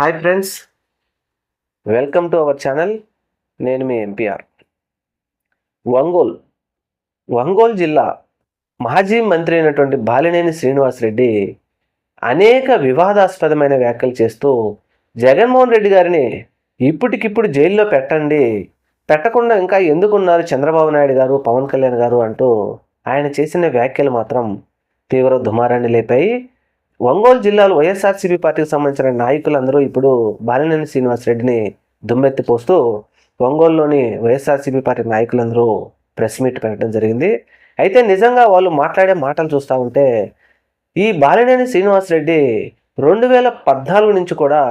Hi friends. Welcome to our channel. నేను మీ MPR Ongole Ongole జిల్లా మాజీ మంత్రి అయినటువంటి బాలినేని శ్రీనివాసరెడ్డి అనేక వివాదాస్పదమైన వ్యాఖ్యలు చేస్తూ జగన్మోహన్ రెడ్డి గారిని ఇప్పటికిప్పుడు జైల్లో పెట్టండి పెట్టకుండా ఇంకా ఎందుకున్నారు చంద్రబాబు నాయుడు గారు పవన్ కళ్యాణ్ గారు అంటూ ఆయన చేసిన వ్యాఖ్యలు మాత్రం తీవ్ర దుమారాన్ని లేపాయి. ఒంగోలు జిల్లాలో వైఎస్ఆర్సీపీ పార్టీకి సంబంధించిన నాయకులందరూ ఇప్పుడు బాలినేని శ్రీనివాసరెడ్డిని దుమ్మెత్తి పోస్తూ ఒంగోలులోని వైఎస్ఆర్సీపీ పార్టీ నాయకులందరూ ప్రెస్ మీట్ పెట్టడం జరిగింది. అయితే నిజంగా వాళ్ళు మాట్లాడే మాటలు చూస్తూ ఉంటే ఈ బాలినేని శ్రీనివాసరెడ్డి రెండు వేల పద్నాలుగు నుంచి కూడా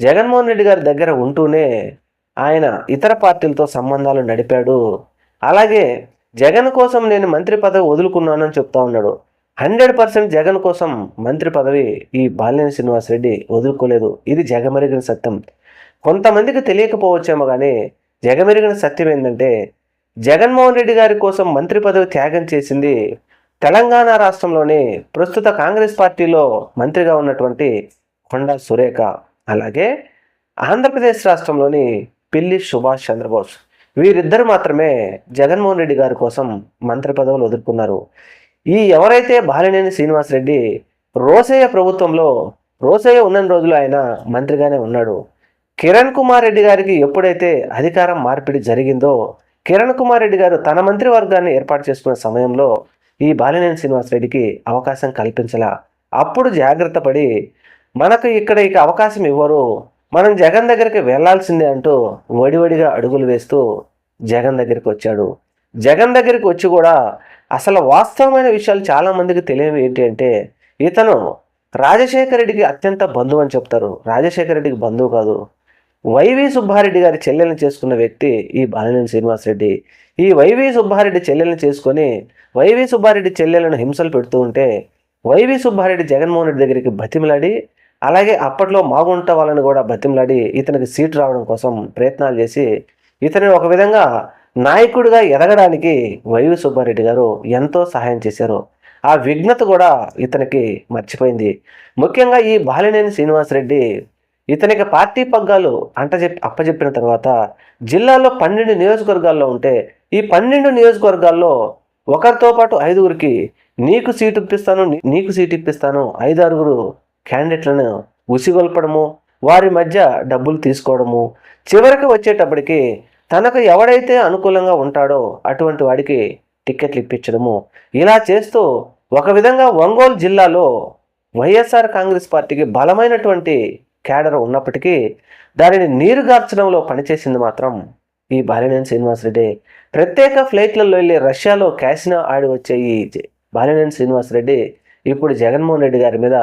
జగన్మోహన్ రెడ్డి గారి దగ్గర ఉంటూనే ఆయన ఇతర పార్టీలతో సంబంధాలు నడిపాడు. అలాగే జగన్ కోసం నేను మంత్రి పదవి వదులుకున్నానని చెప్తా ఉన్నాడు. హండ్రెడ్ పర్సెంట్ జగన్ కోసం మంత్రి పదవి ఈ బాలినేని శ్రీనివాసరెడ్డి వదులుకోలేదు. ఇది జగమెరిగిన సత్యం. కొంతమందికి తెలియకపోవచ్చేమో కానీ జగమెరిగిన సత్యం ఏంటంటే జగన్మోహన్ రెడ్డి గారి కోసం మంత్రి పదవి త్యాగం చేసింది తెలంగాణ రాష్ట్రంలోని ప్రస్తుత కాంగ్రెస్ పార్టీలో మంత్రిగా ఉన్నటువంటి కొండా సురేఖ. అలాగే ఆంధ్రప్రదేశ్ రాష్ట్రంలోని పిల్లి సుభాష్ చంద్రబోస్. వీరిద్దరు మాత్రమే జగన్మోహన్ రెడ్డి గారి కోసం మంత్రి పదవులు వదులుకున్నారు. ఈ ఎవరైతే బాలినేని శ్రీనివాసరెడ్డి రోసయ్య ప్రభుత్వంలో రోసయ్య ఉన్న రోజులు ఆయన మంత్రిగానే ఉన్నాడు. కిరణ్ కుమార్ రెడ్డి గారికి ఎప్పుడైతే అధికారం మార్పిడి జరిగిందో కిరణ్ కుమార్ రెడ్డి గారు తన మంత్రివర్గాన్ని ఏర్పాటు చేసుకున్న సమయంలో ఈ బాలినేని శ్రీనివాసరెడ్డికి అవకాశం కల్పించలా. అప్పుడు జాగ్రత్త పడి మనకు ఇక్కడ ఇక అవకాశం ఇవ్వరు. మనం జగన్ దగ్గరికి వెళ్ళాల్సిందే అంటూ వడివడిగా అడుగులు వేస్తూ జగన్ దగ్గరికి వచ్చాడు. జగన్ దగ్గరికి వచ్చి కూడా అసలు వాస్తవమైన విషయాలు చాలామందికి తెలియవు ఏంటి అంటే ఇతను రాజశేఖర రెడ్డికి అత్యంత బంధువు అని చెప్తారు. రాజశేఖర రెడ్డికి బంధువు కాదు. వైవి సుబ్బారెడ్డి గారి చెల్లెల్ని చేసుకున్న వ్యక్తి ఈ బాలినేని శ్రీనివాసరెడ్డి ఈ వైవి సుబ్బారెడ్డి చెల్లెల్ని చేసుకొని వైవి సుబ్బారెడ్డి చెల్లెలను హింసలు పెడుతూ ఉంటే వైవి సుబ్బారెడ్డి జగన్మోహన్ రెడ్డి దగ్గరికి బతిమిలాడి అలాగే అప్పట్లో మాగుంట వాళ్ళని కూడా బతిమిలాడి ఇతనికి సీటు రావడం కోసం ప్రయత్నాలు చేసి ఇతని ఒక విధంగా నాయకుడిగా ఎదగడానికి వైవి సుబ్బారెడ్డి గారు ఎంతో సహాయం చేశారు. ఆ విఘ్నత కూడా ఇతనికి మర్చిపోయింది. ముఖ్యంగా ఈ బాలినేని శ్రీనివాసరెడ్డి ఇతనికి పార్టీ పగ్గాలు అంట అప్పజెప్పిన అప్పచెప్పిన తర్వాత జిల్లాలో పన్నెండు నియోజకవర్గాల్లో ఉంటే ఈ పన్నెండు నియోజకవర్గాల్లో ఒకరితో పాటు ఐదుగురికి నీకు సీటు ఇప్పిస్తాను నీకు సీటు ఇప్పిస్తాను ఐదు ఆరుగురు క్యాండిడేట్లను ఉసిగొల్పడము వారి మధ్య డబ్బులు తీసుకోవడము చివరికి వచ్చేటప్పటికి తనకు ఎవడైతే అనుకూలంగా ఉంటాడో అటువంటి వాడికి టిక్కెట్లు ఇప్పించడము. ఇలా చేస్తూ ఒక విధంగా ఒంగోలు జిల్లాలో వైఎస్ఆర్ కాంగ్రెస్ పార్టీకి బలమైనటువంటి క్యాడర్ ఉన్నప్పటికీ దానిని నీరుగార్చడంలో పనిచేసింది మాత్రం ఈ బాలినేని శ్రీనివాసరెడ్డి. ప్రత్యేక ఫ్లైట్లలో వెళ్ళి రష్యాలో క్యాసినో ఆడి వచ్చే ఈ బాలినేని శ్రీనివాసరెడ్డి ఇప్పుడు జగన్మోహన్ రెడ్డి గారి మీద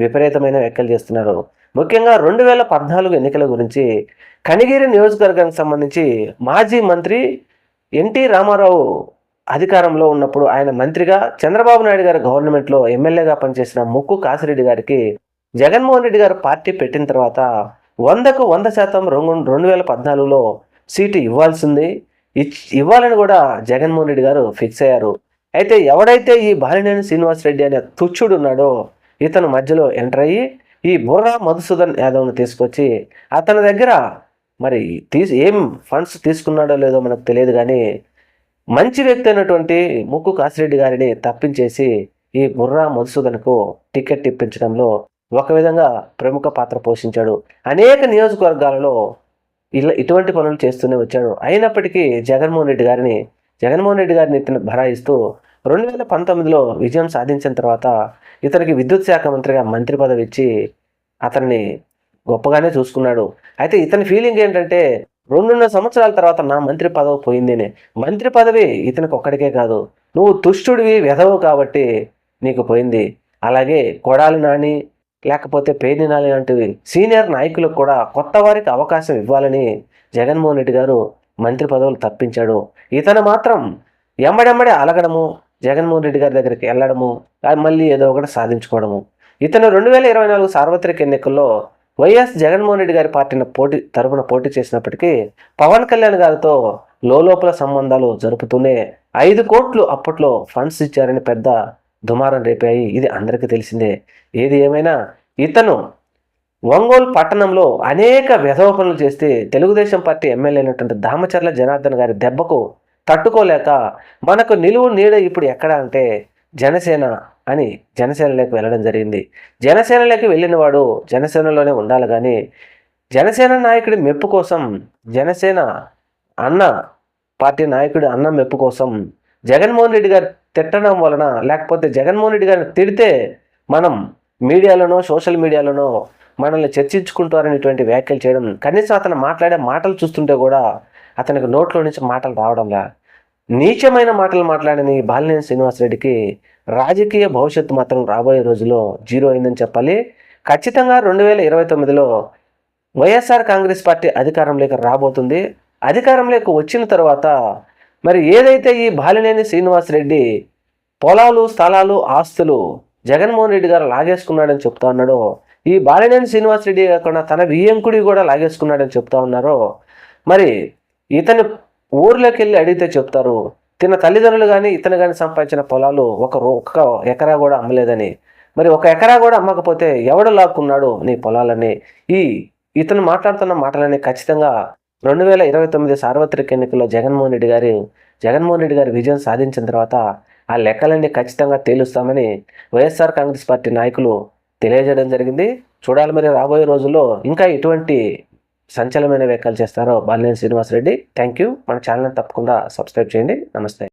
విపరీతమైన వ్యాఖ్యలు చేస్తున్నారు. ముఖ్యంగా రెండు వేల పద్నాలుగు ఎన్నికల గురించి కనిగిరి నియోజకవర్గానికి సంబంధించి మాజీ మంత్రి ఎన్టీ రామారావు అధికారంలో ఉన్నప్పుడు ఆయన మంత్రిగా చంద్రబాబు నాయుడు గారి గవర్నమెంట్లో ఎమ్మెల్యేగా పనిచేసిన ముక్కు కాసిరెడ్డి గారికి జగన్మోహన్ రెడ్డి గారు పార్టీ పెట్టిన తర్వాత వందకు వంద శాతం రెండు రెండు వేల పద్నాలుగులో సీటు ఇవ్వాల్సింది. ఇవ్వాలని కూడా జగన్మోహన్ రెడ్డి గారు ఫిక్స్ అయ్యారు. అయితే ఎవడైతే ఈ బాలినేని శ్రీనివాసరెడ్డి అనే తుచ్చుడు ఉన్నాడో ఇతను మధ్యలో ఎంటర్ అయ్యి ఈ బుర్రా మధుసూదన్ యాదవ్ను తీసుకొచ్చి అతని దగ్గర మరి తీసి ఏం ఫండ్స్ తీసుకున్నాడో లేదో మనకు తెలియదు కానీ మంచి వ్యక్తి అయినటువంటి ముక్కు కాసిరెడ్డి గారిని తప్పించేసి ఈ బుర్రా మధుసూదన్కు టికెట్ ఇప్పించడంలో ఒక విధంగా ప్రముఖ పాత్ర పోషించాడు. అనేక నియోజకవర్గాలలో ఇలా ఇటువంటి పనులు చేస్తూనే వచ్చాడు. అయినప్పటికీ జగన్మోహన్ రెడ్డి గారిని జగన్మోహన్ రెడ్డి గారిని ఇతను భరాయిస్తూ రెండు వేల పంతొమ్మిదిలో విజయం సాధించిన తర్వాత ఇతనికి విద్యుత్ శాఖ మంత్రిగా మంత్రి పదవి ఇచ్చి అతన్ని గొప్పగానే చూసుకున్నాడు. అయితే ఇతని ఫీలింగ్ ఏంటంటే రెండున్నర సంవత్సరాల తర్వాత నా మంత్రి పదవి పోయిందేనే. మంత్రి పదవి ఇతనికి ఒక్కడికే కాదు. నువ్వు తుష్టుడివి వెధవు కాబట్టి నీకు పోయింది. అలాగే కొడాలి నాని లేకపోతే పేర్ని నాని లాంటివి సీనియర్ నాయకులకు కూడా కొత్త వారికి అవకాశం ఇవ్వాలని జగన్మోహన్ రెడ్డి గారు మంత్రి పదవులు తప్పించాడు. ఇతను మాత్రం ఎమ్మడెమ్మడే అలగడము జగన్మోహన్ రెడ్డి గారి దగ్గరికి వెళ్ళడము మళ్ళీ ఏదో ఒకటి సాధించుకోవడము. ఇతను రెండు వేల ఇరవై నాలుగు సార్వత్రిక ఎన్నికల్లో వైఎస్ జగన్మోహన్ రెడ్డి గారి పార్టీని పోటీ తరపున పోటీ చేసినప్పటికీ పవన్ కళ్యాణ్ గారితో లోపల సంబంధాలు జరుపుతూనే ఐదు కోట్లు అప్పట్లో ఫండ్స్ ఇచ్చారని పెద్ద దుమారం రేపాయి. ఇది అందరికీ తెలిసిందే. ఏది ఏమైనా ఇతను ఒంగోలు పట్టణంలో అనేక విధవ పనులు చేస్తే తెలుగుదేశం పార్టీ ఎమ్మెల్యే అయినటువంటి దామచర్ల జనార్దన్ గారి దెబ్బకు తట్టుకోలేక మనకు నిలువు నీడ ఇప్పుడు ఎక్కడ అంటే జనసేన అని జనసేనలోకి వెళ్ళడం జరిగింది. జనసేనలోకి వెళ్ళిన వాడు జనసేనలోనే ఉండాలి కానీ జనసేన నాయకుడి మెప్పు కోసం జనసేన అన్న పార్టీ నాయకుడి అన్న మెప్పు కోసం జగన్మోహన్ రెడ్డి గారు తిట్టడం వలన లేకపోతే జగన్మోహన్ రెడ్డి గారిని తిడితే మనం మీడియాలోనో సోషల్ మీడియాలోనో మనల్ని చర్చించుకుంటారనేటువంటి వ్యాఖ్యలు చేయడం కనీసం అతను మాట్లాడే మాటలు చూస్తుంటే కూడా అతనికి నోట్లో నుంచి మాటలు రావడంలా నీచమైన మాటలు మాట్లాడని బాలినేని శ్రీనివాసరెడ్డికి రాజకీయ భవిష్యత్తు మాత్రం రాబోయే రోజుల్లో జీరో అయిందని చెప్పాలి. ఖచ్చితంగా రెండు వేల ఇరవై తొమ్మిదిలో వైఎస్ఆర్ కాంగ్రెస్ పార్టీ అధికారంలోకి రాబోతుంది. అధికారంలోకి వచ్చిన తర్వాత మరి ఏదైతే ఈ బాలినేని శ్రీనివాసరెడ్డి పొలాలు స్థలాలు ఆస్తులు జగన్మోహన్ రెడ్డి గారు లాగేసుకున్నాడని చెప్తా ఉన్నాడో ఈ బాలినేని శ్రీనివాసరెడ్డి కాకుండా తన వియ్యంకుడి కూడా లాగేసుకున్నాడని చెప్తా ఉన్నారో మరి ఇతని ఊర్లోకి వెళ్ళి అడిగితే చెప్తారు తిన తల్లిదండ్రులు కానీ ఇతను కానీ సంపాదించిన పొలాలు ఒక ఒక్క ఎకరా కూడా అమ్మలేదని. మరి ఒక ఎకరా కూడా అమ్మకపోతే ఎవడు లాక్కున్నాడు నీ పొలాలని? ఈ ఇతను మాట్లాడుతున్న మాటలని ఖచ్చితంగా రెండు వేల ఇరవై తొమ్మిది సార్వత్రిక ఎన్నికల్లో జగన్మోహన్ రెడ్డి గారు జగన్మోహన్ రెడ్డి గారి విజయం సాధించిన తర్వాత ఆ లెక్కలన్నీ ఖచ్చితంగా తేలుస్తామని వైఎస్ఆర్ కాంగ్రెస్ పార్టీ నాయకులు తెలియజేయడం జరిగింది. చూడాలి మరి రాబోయే రోజుల్లో ఇంకా ఎటువంటి సంచలనమైన వ్యాఖ్యలు చేస్తారో బాలినేని శ్రీనివాసరెడ్డి. థ్యాంక్ యూ మన ఛానల్ని తప్పకుండా సబ్స్క్రైబ్ చేయండి. నమస్తే.